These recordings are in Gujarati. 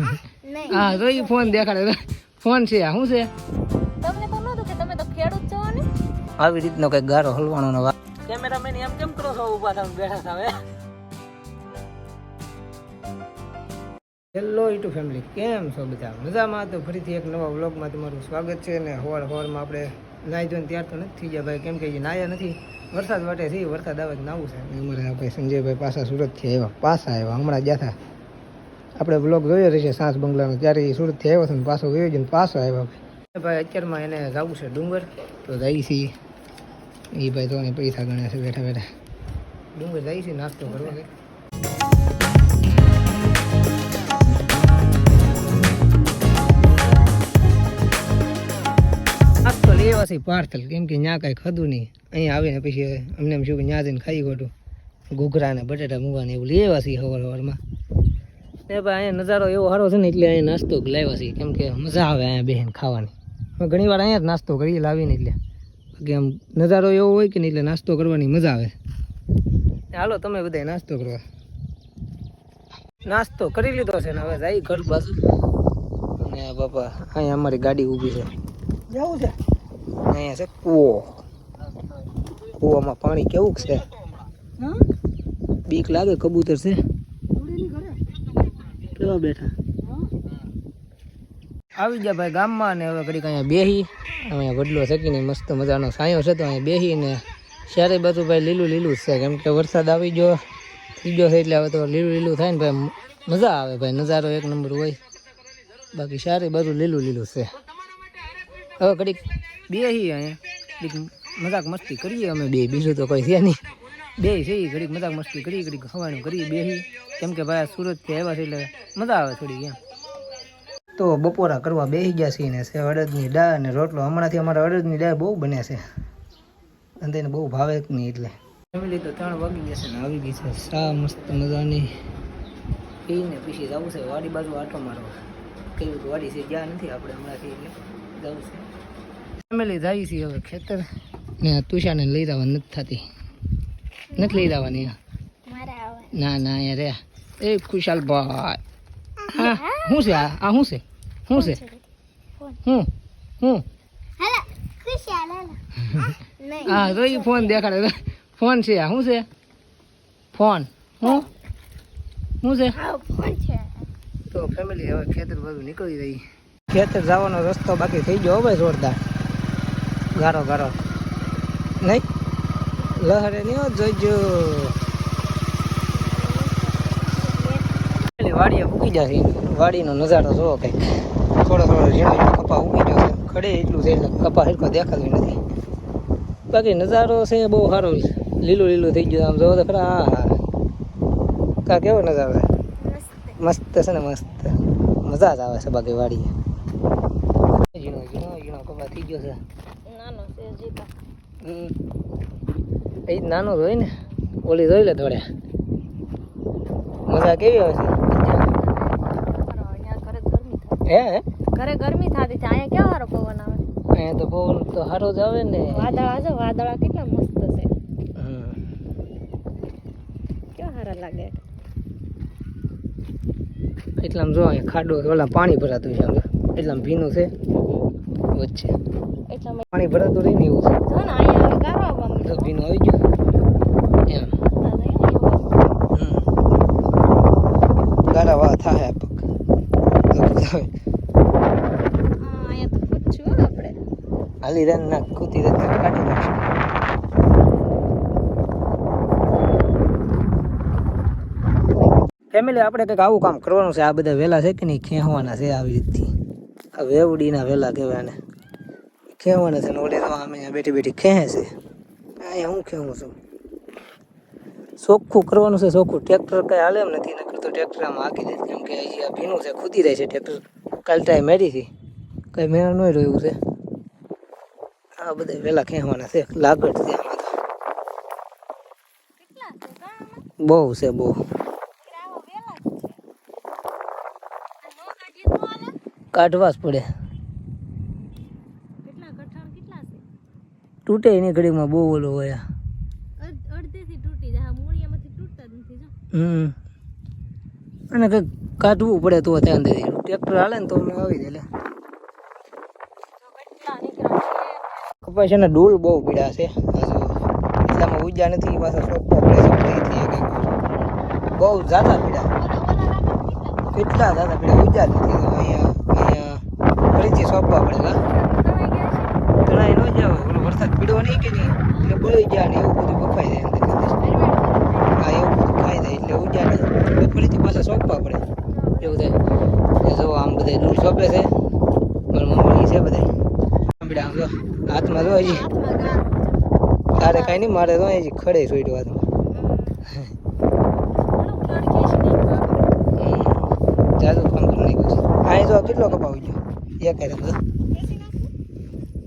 નહીં. હા તો એ ફોન દેખાડે. ફોન છે આ શું છે? તમને તો નહોતું કે તમે તો ખેડૂત છો ને? આવી રીતનો કઈ ગારો હલવાનો નો કેમેરામેન એમ કેમ કરો છો? ઊભા થાવ બેઠા થાવ હેલો યુટ્યુબ ફેમિલી કેમ છો બધા? મજામાં? તો ફરીથી એક નવા વ્લોગમાં તમારું સ્વાગત છે ને હોળ હોળમાં આપણે નાહી ધોઈને ત્યાર તો નથી થઈ ગયા ભાઈ. કેમ કે નાહ્યા નથી. વરસાદ વાટે છે વરસાદ આવે નાવું છે. અમારે આપણે સંજયભાઈ પાછા સુરતથી આવ્યા પાછા આવ્યા હમણાં ગયા હતા. આપણે બ્લોગ જોયો રહેશે સાસ બંગલાનો ત્યારે એ સુરતથી આવ્યો છે ને પાછો ગયો છે ને પાછો આવ્યો ભાઈ ભાઈ અત્યારમાં એને જવું છે ડુંગર તો જઈ છીએ એ ભાઈ તો પૈસા ગણ્યા છે બેઠા બેઠા. ડુંગર જઈ છે નાસ્તો કરવા છે નાસ્તો લેવા છે પાર્સલ કેમ કે ત્યાં કાંઈ ખાધું નહીં. અહીંયા આવીને પછી અમને એમ શું કે ત્યાં જઈને ખાઈ ખોટું ઘૂઘરા ને બટેટા મૂકવાને એવું લેવાથી છે સવાર સવારમાં એ ભાઈ અહીંયા નજારો એવો સારો છે ને એટલે અહીંયા નાસ્તો લાવ્યા છે કેમ કે મજા આવે અહીંયા બેહીને ખાવાની. ઘણી વાર અહીંયા જ નાસ્તો કરીએ લાવીને એટલે. બાકી આમ નજારો એવો હોય કે નહીં એટલે નાસ્તો કરવાની મજા આવે. હાલો તમે બધા નાસ્તો કરવા. નાસ્તો કરી લીધો છે ને હવે જાય ઘર બાજુ. અને બાપા અહીંયા અમારી ગાડી ઊભી છે. જવું છે? અહીંયા છે કૂવો. કૂવામાં પાણી કેવું છે? બીક લાગે કબૂતર છે. બેઠા. આવી ગયા ભાઈ ગામમાં ને હવે ઘડીક અહીંયા બેહી. અહીંયા વડલો શકીને મસ્ત મજાનો સાયો છે તો અહીંયા બેહીને ચારે બાજુ ભાઈ લીલું લીલું જ છે. કેમ કે વરસાદ આવી ગયો, થઈ છે એટલે હવે તો લીલું લીલું થાય ને ભાઈ મજા આવે ભાઈ. નજારો એક નંબર હોય. બાકી સારી બાજુ લીલું લીલું છે. હવે ઘડીક બેહી અહીંયા. મજાક મસ્તી કરીએ અમે બે. બીજું તો કોઈ છે નહીં. બે છે ઘડીક મજાક મસ્તી કરી, ઘડીક હવાનું કરી બેહી કેમ કે ભાઈ સુરતથી આવ્યા છે એટલે મજા આવે થોડી એમ. તો બપોરા કરવા બેસી ગયા છીએ ને, છે અડદની દાળ અને રોટલો. હમણાંથી અમારા અડદની દાળ બહુ બને છે. અને તેને બહુ ભાવે નહીં એટલે. ફેમિલી તો ત્રણ વાગી ગયા છે ને, આવી ગઈ છે. સા મસ્ત મજાની. પીને પીસી જવું છે વાડી બાજુ આટો મારવા. તો વાડી છે જ્યાં નથી આપણે હમણાંથી એટલે જવું છે. ફેમિલી જાય છે હવે ખેતર. ને તુષાને લઈ જવા નથી થતી. નથી લઈ જવાની ના ના અહીંયા રે. એ ખુશાલ ભાઈ. હા શું છે આ આ શું છે? શું છે? હું? હું? હા તો એ ફોન દેખાડે. ફોન છે આ શું છે? ફોન. હું? શું છે? હા ફોન છે. તો ફેમિલી હવે ખેતર બધું નીકળી રહી. ખેતર જવાનો રસ્તો બાકી થઈ ગયો હવે જોરદાર. ગારો ગારો. નહીં? લહરે નહીં જોઈજો. વાડીએ ઉગી જશે વાડીનો નજારો જોવો કંઈક. થોડો થોડો ઝીણો કપા ઉગી ગયો ખડે એટલું છે એટલે કપા હરખો દેખાતું નથી. બાકી નજારો છે બહુ સારો લીલું લીલું થઈ ગયું આમ જોવો તો ખરા હા હા. કા કેવો નજારો છે. મસ્ત મસ્ત છે ને મસ્ત. મજા જ આવે છે બાકી વાડીએ. ઝીણો ઝીણો ઝીણો કપા થઈ ગયો છે. નાનો છે હમ. એ જ નાનું જ હોય ને ઓલી જોઈ લે થોડે મજા કેવી આવે છે? હે? ઘરે ગરમી થતી છે અહીંયા કેવો સારો પવન આવે? અહીંયા તો પવન તો સારો જ આવે ને. વાદળા છે વાદળા કેટલા મસ્ત છે. કેવા સારા લાગે? એટલામાં જો અહીંયા ખાડો ઓલા પાણી ભરાતું છે એટલામાં ભીનું છે. વચ્ચે. એટલે પાણી ભરાતું રહી ને એવું છે. જો ને અહીંયા ગારો માંડ્યો. ભીનું આવી ગયું એમ. ગારા વા થાય પગ હાલી રન ના કૂતી રન કાઢી નાખશું ફેમિલી આપણે કંઈક આવું કામ કરવાનું છે આ બધા વેલા છે કે નહીં ખેંચવાના છે આવી રીતથી આ વેવડીના વેલા કહેવાય ને ખેંચવાના છે ને ઓલી તો અમે બેઠી બેઠી ખેંચે છે અહીંયા હું ખેવું છું? ચોખ્ખું કરવાનું છે ચોખ્ખું ટ્રેક્ટર કઈ હાલે એમ નથી નકર તો ટ્રેક્ટર આમ હાકી દે કેમ કે હજી આ ભીનું છે ખૂદી રહે છે ટ્રેક્ટર કાલ ટાઈમ મેળી હતી કઈ મેળ નહીં રહ્યું છે. આ બધા વહેલા ખેવાના છે લાગડ છે આમાં તો? બહુ છે બહુ. નો? કાઢવા જ પડે કેટલા કઠણ કેટલા છે તૂટે એની ઘડીમાં બહુ ઓલો હોય અડધેથી તૂટી જાય. મૂળિયામાંથી તૂટતા જ નથી હમ. અને કંઈક કાઢવું પડે તો ત્યાં ટ્રેક્ટર હાલે ને તો અમે આવી જાય કપાસ છે ને ડૂલ બહુ પીડા છે. એટલામાં ઉજા નથી પાછા સોંપવા પડે છે. બહુ જ્યાદા પીડા. કેટલા જ્યાદા પીડા. ઉજા નથી. અહીંયા અહીંયા ફરીથી સોંપવા પડે કા એનો ઓલો વરસાદ પીડો કે નહીં? એટલે બળી જાય ને એવું બધું બફાઈ જાય. હા, એવું બધું ખાઈ જાય એટલે ઉજા ફરીથી પાછા સોંપવા પડે. એવું થાય. જો આમ બધા દૂર સોંપે છે. મમ્મી છે બધા. આમ હાથમાં જો હજી. તારે કાંઈ નહીં, મારે તો હજી ખડે સોઈડો હાથમાં. જાદુ કામ કરી નાખ્યું છે. આ જો કેટલો કપાવી ગયો? એક હાથે બધો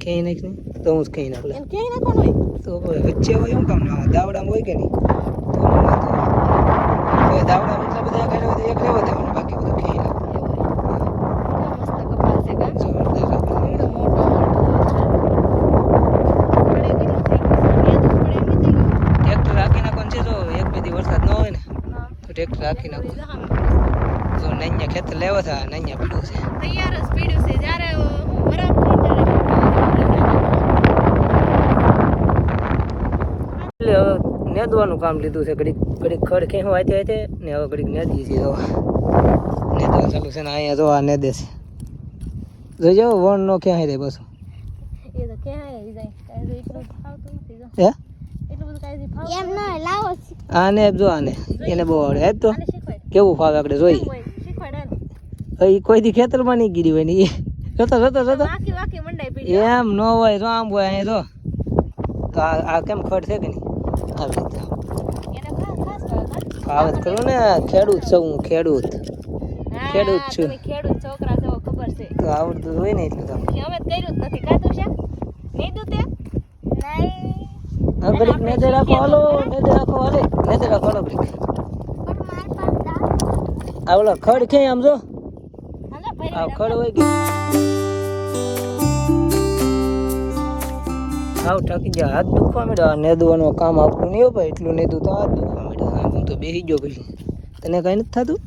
ક્યાંય નાખ તો હું જ ક્યાંય નાખ લે તો કોઈ વચ્ચે હોય શું કામ ના દાવડામાં હોય કે નહીં? તો દાવડા એટલા બધા કાઢ્યા હોય તો એક લેવો દેવાનું બાકી બધું ખાઈ નાખ ટ્રેક્ટર રાખી નાખવાનું છે જો એક બે વરસાદ ન હોય ને તો ટ્રેક્ટર રાખી નાખો. જો નૈયા ખેતર લેવો થાય નૈયા પીડું છે. તૈયાર જ પીડ્યું છે. જ્યારે બરાબર એટલે હવે નેદવાનું કામ લીધું છે. ઘડીક ઘડીક ખડ ખેંચવા વાંચે વાંચે ને હવે ઘડીક નેદી છે તો. નેદવા ચાલુ છે ને અહીંયા જો આ નેદે છે. જોઈ જાઓ વણ નો ક્યાં રે બસ એ તો ક્યાં જાય. કાંઈ એટલું ફાવતું નથી જો. હે? એટલું બધું કાંઈ ફાવતું એમ ના લાવો આને જો આને. એને બહુ આવડે. હે તો. કેવું ફાવે આપણે જોઈ? એ કોઈ દી ખેતરમાં નહીં ગીરી હોય ને એ જતો જતો જતો. એમ ન હોય તો આમ હોય અહીંયા જો. તો આ આ કેમ ખડ છે કે નહીં? આવી રીતે ફાવત કરું ને ખેડૂત છું હું ખેડૂત ખેડૂત છું. ખેડૂત છોકરા છો ખબર છે. તો આવડતું હોય ને એટલું તો. કે અમે કર્યું જ નથી. કાતું છે? નહીં. દઉં તે નહીં રાખો હાલો નેદે રાખો હાલે. નેદે રાખો હાલો ઘડીક આ ખડ ક્યાંય આમ જો? આવ આ ખડ હોય કે? હાવ ઠકી ગયા. હાથ દુખવા માંડ્યા. આ નેદવાનું કામ આપતું નહીં ભાઈ. એટલું નેદું તો હાથ દુખવા માંડ્યા. હા, તો બેસી ગયો પછી તને કઈ નથી થતું?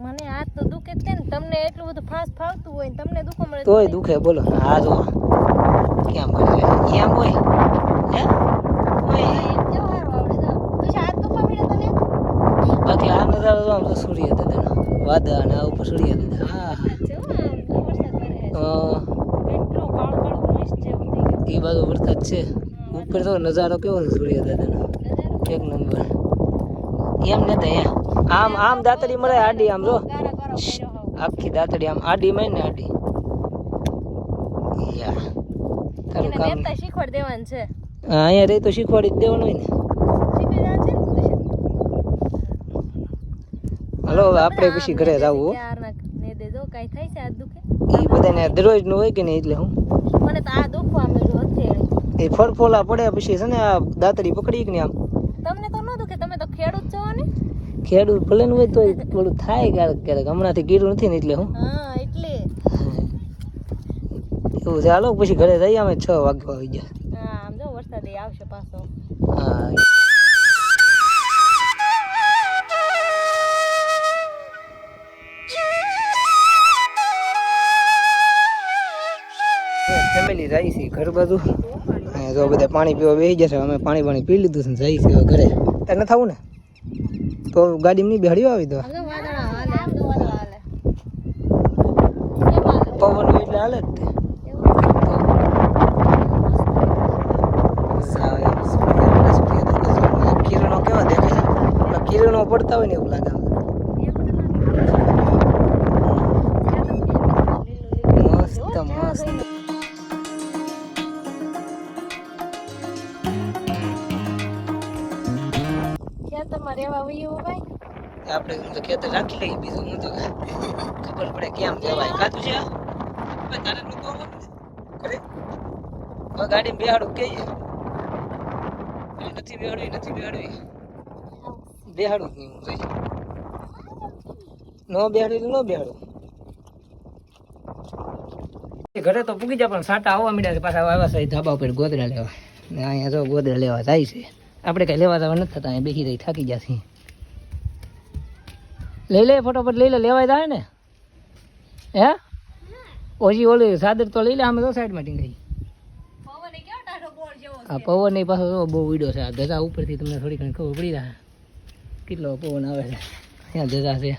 મને હાથ તો દુખે જ ને. તમને એટલું બધું ફાસ્ટ ફાવતું હોય ને તમને દુખો મળે તોય દુખે. બોલો. હા જો કેમ કરે એમ હોય? હે? બાકી આ નજારો જો આમ તો સૂર્ય દાદાનો. વાદળ અને આ ઉપર સૂર્ય દાદા. હા હા જો આમ વરસાદ પડે છે અ, એટલું કાળું કાળું મસ્ત જેવું થઈ ગયું એ બાજુ વરસાદ છે. ઉપર તો નજારો કેવો છે સૂર્ય દાદાનો? એક નંબર. એમ ને તો આમ આમ દાતડી મળે આડી આમ જો. આખી દાતડી આમ આડી મળે ને આડી. તારું કામ શીખવાડ દેવાનું છે. હા, અહીંયા રહી તો શીખવાડી જ દેવાનું હોય ને. હાલો આપણે પછી ઘરે જવું એ બધાને દરરોજનું હોય કે નહીં એટલે હું? મને તો આ એ ફળફોલા પડે પછી છે ને આ દાતરી પકડી ગઈ ને આમ. તમને તો ન કે તમે તો ખેડૂત છો ને? ખેડૂત ભલે નું હોય તો થોડું થાય ક્યારેક ક્યારેક. હમણાંથી ગીરું નથી ને એટલે હું. હા એટલે. એવું છે. હાલો પછી ઘરે જઈએ અમે છ વાગ્યા આવી ગયા. હા આમ જો વરસાદ આવશે પાછો. હા. ફેમિલી જાય છે ઘર બાજુ. જો બધા પાણી પીવા બેસી જશે. અમે પાણી પાણી પી લીધું છે જાય છે ઘરે. તને થવું ને? તો ગાડીમાં નહીં બેહાડ્યો આવી હાલે પવન હોય એટલે હાલે જ તે. કિરણો કેવા દેખાય છે? કિરણો પડતા હોય ને એવું લાગે. મસ્ત મસ્ત. ખેતરમાં રહેવા વયું ભાઈ આપણે તો ખેતર રાખી લઈએ બીજું હું તો ખબર પડે કેમ જવાય. કાતું છે? તારે લોકો કરે ગાડીમાં બેહાડું કહીએ નથી બેહાડવી નથી બેહાડવી. બેહાડું જ નહીં હું જોઈ. ન ન બેહાડું. ઘરે તો પૂગી જાય પણ સાટા આવવા મીડ્યા છે. પાછા આવ્યા છે ધાબા ઉપર ગોદડા લેવા. ને અહીંયા જો ગોદડા લેવા જાય છે. આપણે કઈ લેવા જવા નથી થતા અહીં બેસી રહી થાકી જશે લઈ લે ફટોફટ લઈ લે લેવાય જાય ને. હે? ઓછી ઓલી સાદર તો લઈ લે આમ તો સાઈડમાં ટીંગાઈ. પવન એ કેવો ટાઢો બોળ જેવો આ પવનની પાછો જો બહુ વીડો છે. આ ગજા ઉપરથી તમને થોડી ઘણી ખબર પડી જાય. કેટલો પવન આવે છે. ત્યાં ગજા છે.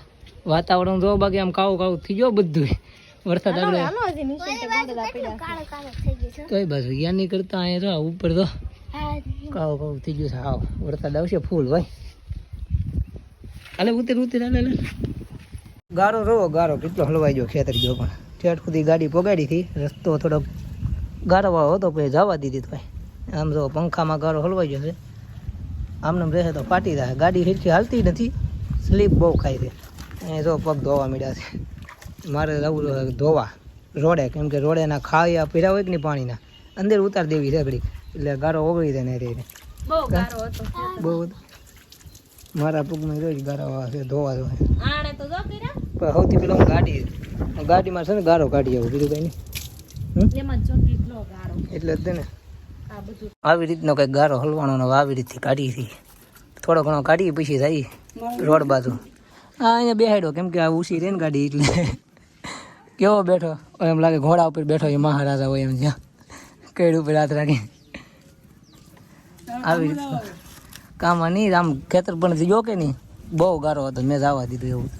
વાતાવરણ જો બાકી આમ કાવું કાવું થઈ ગયો બધું વરસાદ આગળ. કઈ બાજુ યાની કરતા અહીંયા જો ઉપર તો કાળું કાળું થઈ ગયું છે. હાવ વરસાદ આવશે, ફૂલ, ભાઈ. હાલે, ઉતર ઉતર અલે હાલે. ગારો રોવો, ગારો. કેટલો હલવાઈ ગયો ખેતર ગયો પણ. ઠેઠ સુધી ગાડી પોગાડી હતી. રસ્તો થોડોક ગારો હતો પછી જવા દીધી ભાઈ. આમ જો પંખામાં ગારો હલવાઈ ગયો છે. આમને આમ રહે તો ફાટી જાય. ગાડી હેરખી હાલતી નથી. સ્લીપ બહુ ખાય છે. અહીંયા જો પગ ધોવા મળ્યા છે. મારે જવું ધોવા. રોડે. કેમ કે રોડેના ખાયા પીરા હોય કે નહીં પાણીના? અંદર ઉતાર દેવી છે ઘડીક. એટલે ગારો ઓગળી જાય ને રે બહુ ગારો હતો. બહુ મારા પગમાં રોજ ગારો આવે છે ધોવા ધોવા. આણે તો જો કર્યા. પણ સૌથી પહેલાં હું ગાડી ગાડીમાં છે ને ગારો કાઢી આવું બીજું કઈ નહીં. એટલે જ ને. આવી રીતનો કંઈક ગારો હલવાનો આવી રીતથી કાઢી હતી. થોડો ઘણો કાઢી પછી જાય રોડ બાજુ. હા અહીંયા બેહાડ્યો કેમ કે આ ઉસી રહે ને ગાડી એટલે. કેવો બેઠો? એમ લાગે ઘોડા ઉપર બેઠો એ મહારાજા હોય એમ જ્યાં. કેડ ઉપર હાથ રાખી. આવી રીતનું કામ નહીં આમ ખેતર પણ ગયો કે નહીં? બહુ ગારો હતો મેં જવા દીધું એવું.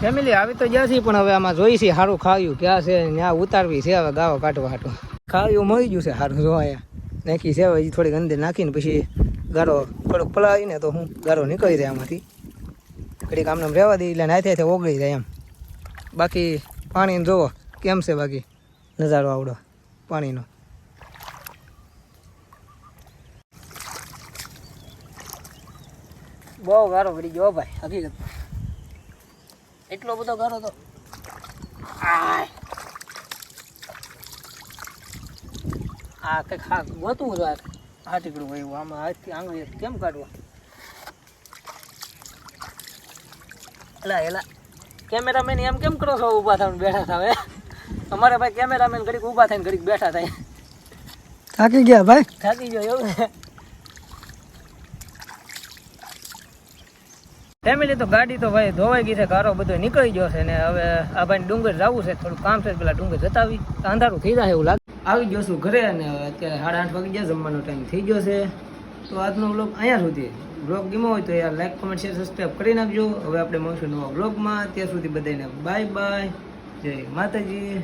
ફેમિલી આવી તો જ્યાં છીએ પણ હવે આમાં જોઈ છે સારું ખાવ્યું ક્યાં છે ત્યાં ઉતારવી છે હવે ગાવો કાઢવા હાટું. ખાવ્યું મળી ગયું છે સારું જોવા નાખી છે હવે હજી થોડીક અંદર નાખીને પછી ગારો થોડોક પલાવીને તો હું ગારો નીકળી જાય આમાંથી. ઘડીક આમને રહેવા દઈ એટલે નાથે થાય ઓગળી જાય એમ. બાકી પાણીને જોવો કેમ છે બાકી? નજારો આવડો પાણીનો. બહુ ગારો પડી ગયો ભાઈ હકીકત. એટલો બધો ગારો તો. આ કંઈક હા ગોતું હતું આ. આ ટીકડું હોય એવું આમાં હાથથી આંગળી કેમ કાઢવું? એલા એલા કેમેરામેન એમ કેમ કરો છો ઊભા થઈને બેઠા થાવે હે? અમારે ભાઈ કેમેરામેન ઘડીક ઊભા થઈને ઘડીક બેઠા થાય. થાકી ગયા ભાઈ? થાકી ગયો એવું? ફેમિલી તો ગાડી તો ભાઈ ધોવાઈ ગઈ છે કારો બધો નીકળી ગયો છે ને હવે આ ભાઈ ડુંગર જવું છે, થોડું કામ છે પેલા ડુંગર જતા આવી અંધારું થઈ જાય એવું લાગે. આવી ગયો છું ઘરે અને અત્યારે સાડા આઠ વાગી ગયા, જમવાનો ટાઈમ થઈ ગયો છે. તો આજનો બ્લોગ અહીંયા સુધી. બ્લોગ ગમો હોય તો યાર લાઈક કોમેન્ટ શેર સબસ્ક્રાઈબ કરી નાખજો. હવે આપણે મળશું નવા બ્લોગમાં ત્યાં સુધી બધાને બાય બાય જય માતાજી.